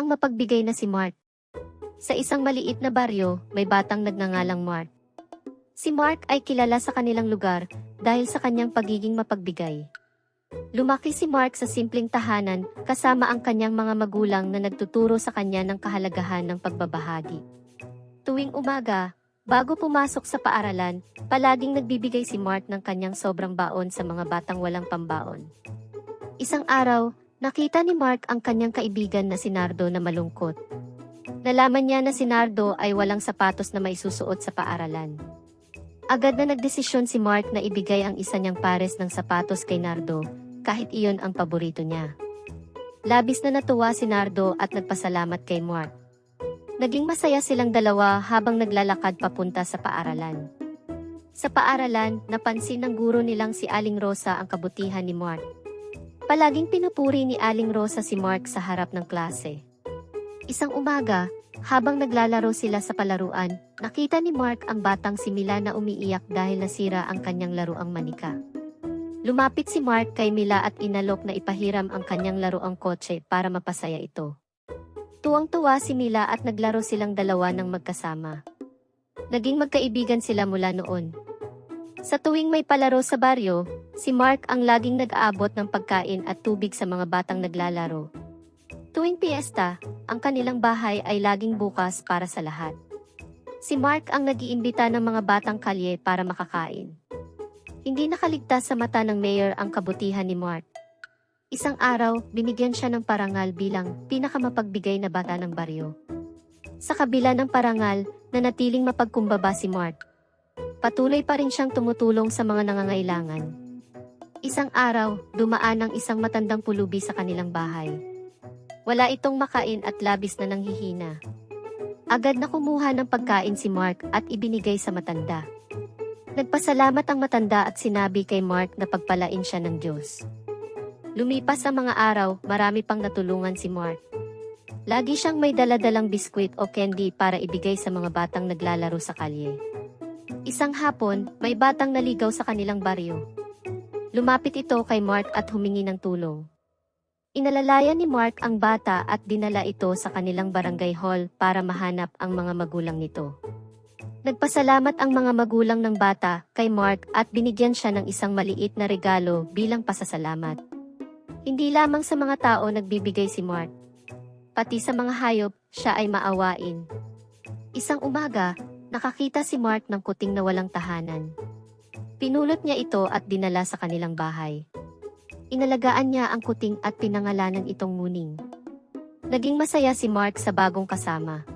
Ang mapagbigay na si Mark. Sa isang maliit na baryo, may batang nagngangalang Mark. Si Mark ay kilala sa kanilang lugar dahil sa kanyang pagiging mapagbigay. Lumaki si Mark sa simpleng tahanan kasama ang kanyang mga magulang na nagtuturo sa kanya ng kahalagahan ng pagbabahagi. Tuwing umaga, bago pumasok sa paaralan, palaging nagbibigay si Mark ng kanyang sobrang baon sa mga batang walang pambaon. Isang araw, nakita ni Mark ang kanyang kaibigan na si Nardo na malungkot. Nalaman niya na si Nardo ay walang sapatos na maisusuot sa paaralan. Agad na nagdesisyon si Mark na ibigay ang isa niyang pares ng sapatos kay Nardo, kahit iyon ang paborito niya. Labis na natuwa si Nardo at nagpasalamat kay Mark. Naging masaya silang dalawa habang naglalakad papunta sa paaralan. Sa paaralan, napansin ng guro nilang si Aling Rosa ang kabutihan ni Mark. Palaging pinupuri ni Aling Rosa si Mark sa harap ng klase. Isang umaga, habang naglalaro sila sa palaruan, nakita ni Mark ang batang si Mila na umiiyak dahil nasira ang kanyang laruang manika. Lumapit si Mark kay Mila at inalok na ipahiram ang kanyang laruang kotse para mapasaya ito. Tuwang-tuwa si Mila at naglaro silang dalawa ng magkasama. Naging magkaibigan sila mula noon. Sa tuwing may palaro sa baryo, si Mark ang laging nag-aabot ng pagkain at tubig sa mga batang naglalaro. Tuwing piyesta, ang kanilang bahay ay laging bukas para sa lahat. Si Mark ang nagiimbita ng mga batang kalye para makakain. Hindi nakaligtas sa mata ng mayor ang kabutihan ni Mark. Isang araw, binigyan siya ng parangal bilang pinakamapagbigay na bata ng baryo. Sa kabila ng parangal, nanatiling mapagkumbaba si Mark. Patuloy pa rin siyang tumutulong sa mga nangangailangan. Isang araw, dumaan ang isang matandang pulubi sa kanilang bahay. Wala itong makain at labis na nanghihina. Agad na kumuha ng pagkain si Mark at ibinigay sa matanda. Nagpasalamat ang matanda at sinabi kay Mark na pagpalain siya ng Diyos. Lumipas ang mga araw, marami pang natulungan si Mark. Lagi siyang may daladalang biskwit o candy para ibigay sa mga batang naglalaro sa kalye. Isang hapon, may batang naligaw sa kanilang baryo. Lumapit ito kay Mark at humingi ng tulong. Inalalayan ni Mark ang bata at dinala ito sa kanilang barangay hall para mahanap ang mga magulang nito. Nagpasalamat ang mga magulang ng bata kay Mark at binigyan siya ng isang maliit na regalo bilang pasasalamat. Hindi lamang sa mga tao nagbibigay si Mark. Pati sa mga hayop, siya ay maawain. Isang umaga, nakakita si Mark ng kuting na walang tahanan. Pinulot niya ito at dinala sa kanilang bahay. Inalagaan niya ang kuting at pinangalanan itong muning. Naging masaya si Mark sa bagong kasama.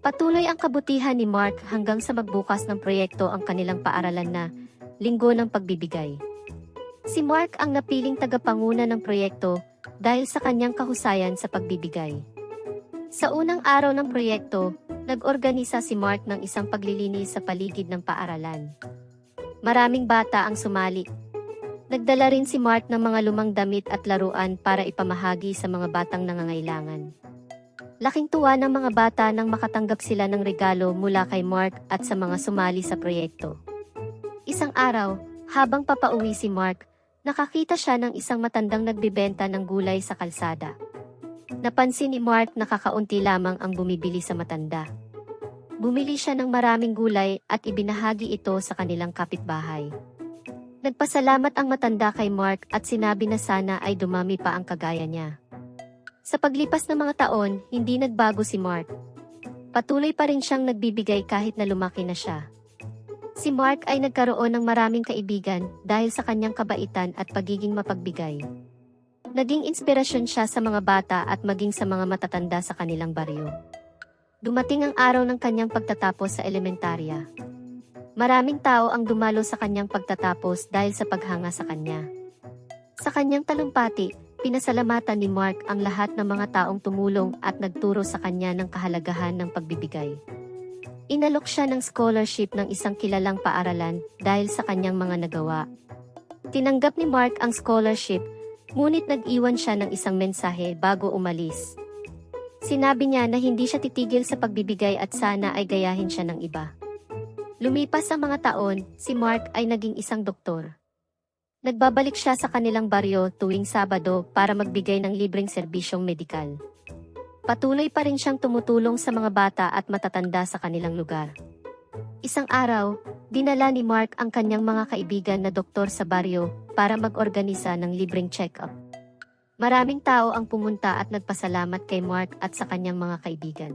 Patuloy ang kabutihan ni Mark hanggang sa magbukas ng proyekto ang kanilang paaralan na Linggo ng Pagbibigay. Si Mark ang napiling tagapanguna ng proyekto dahil sa kanyang kahusayan sa pagbibigay. Sa unang araw ng proyekto, nag-organisa si Mark ng isang paglilinis sa paligid ng paaralan. Maraming bata ang sumali Nagdala rin si Mark ng mga lumang damit at laruan para ipamahagi sa mga batang nangangailangan. Laking tuwa ng mga bata nang makatanggap sila ng regalo mula kay Mark at sa mga sumali sa proyekto. Isang araw, habang papauwi si Mark, nakakita siya ng isang matandang nagbibenta ng gulay sa kalsada. Napansin ni Mark na kakaunti lamang ang bumibili sa matanda. Bumili siya ng maraming gulay at ibinahagi ito sa kanilang kapitbahay. Nagpasalamat ang matanda kay Mark at sinabi na sana ay dumami pa ang kagaya niya. Sa paglipas ng mga taon, hindi nagbago si Mark. Patuloy pa rin siyang nagbibigay kahit na lumaki na siya. Si Mark ay nagkaroon ng maraming kaibigan dahil sa kanyang kabaitan at pagiging mapagbigay. Naging inspirasyon siya sa mga bata at maging sa mga matatanda sa kanilang baryo. Dumating ang araw ng kanyang pagtatapos sa elementarya. Maraming tao ang dumalo sa kanyang pagtatapos dahil sa paghanga sa kanya. Sa kanyang talumpati, pinasalamatan ni Mark ang lahat ng mga taong tumulong at nagturo sa kanya ng kahalagahan ng pagbibigay. Inalok siya ng scholarship ng isang kilalang paaralan dahil sa kanyang mga nagawa. Tinanggap ni Mark ang scholarship, ngunit nag-iwan siya ng isang mensahe bago umalis. Sinabi niya na hindi siya titigil sa pagbibigay at sana ay gayahin siya ng iba. Lumipas ang mga taon, si Mark ay naging isang doktor. Nagbabalik siya sa kanilang baryo tuwing Sabado para magbigay ng libreng serbisyong medikal. Patuloy pa rin siyang tumutulong sa mga bata at matatanda sa kanilang lugar. Isang araw, dinala ni Mark ang kanyang mga kaibigan na doktor sa baryo para mag-organisa ng libreng check-up. Maraming tao ang pumunta at nagpasalamat kay Mark at sa kanyang mga kaibigan.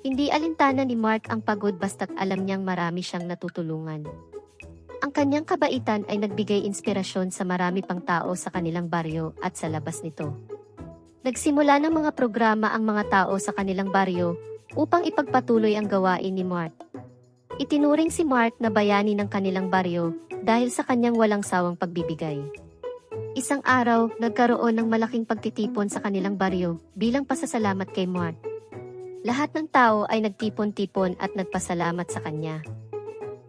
Hindi alintana ni Mark ang pagod basta't alam niyang marami siyang natutulungan. Ang kanyang kabaitan ay nagbigay inspirasyon sa marami pang tao sa kanilang baryo at sa labas nito. Nagsimula ng mga programa ang mga tao sa kanilang baryo upang ipagpatuloy ang gawain ni Mark. Itinuring si Mark na bayani ng kanilang baryo dahil sa kanyang walang sawang pagbibigay. Isang araw, nagkaroon ng malaking pagtitipon sa kanilang baryo bilang pasasalamat kay Mark. Lahat ng tao ay nagtipon-tipon at nagpasalamat sa kanya.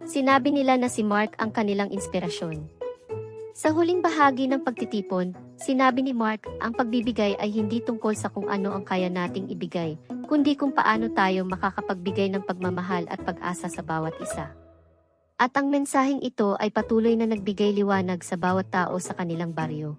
Sinabi nila na si Mark ang kanilang inspirasyon. Sa huling bahagi ng pagtitipon, sinabi ni Mark, ang pagbibigay ay hindi tungkol sa kung ano ang kaya nating ibigay, kundi kung paano tayo makakapagbigay ng pagmamahal at pag-asa sa bawat isa. At ang mensaheng ito ay patuloy na nagbigay liwanag sa bawat tao sa kanilang baryo.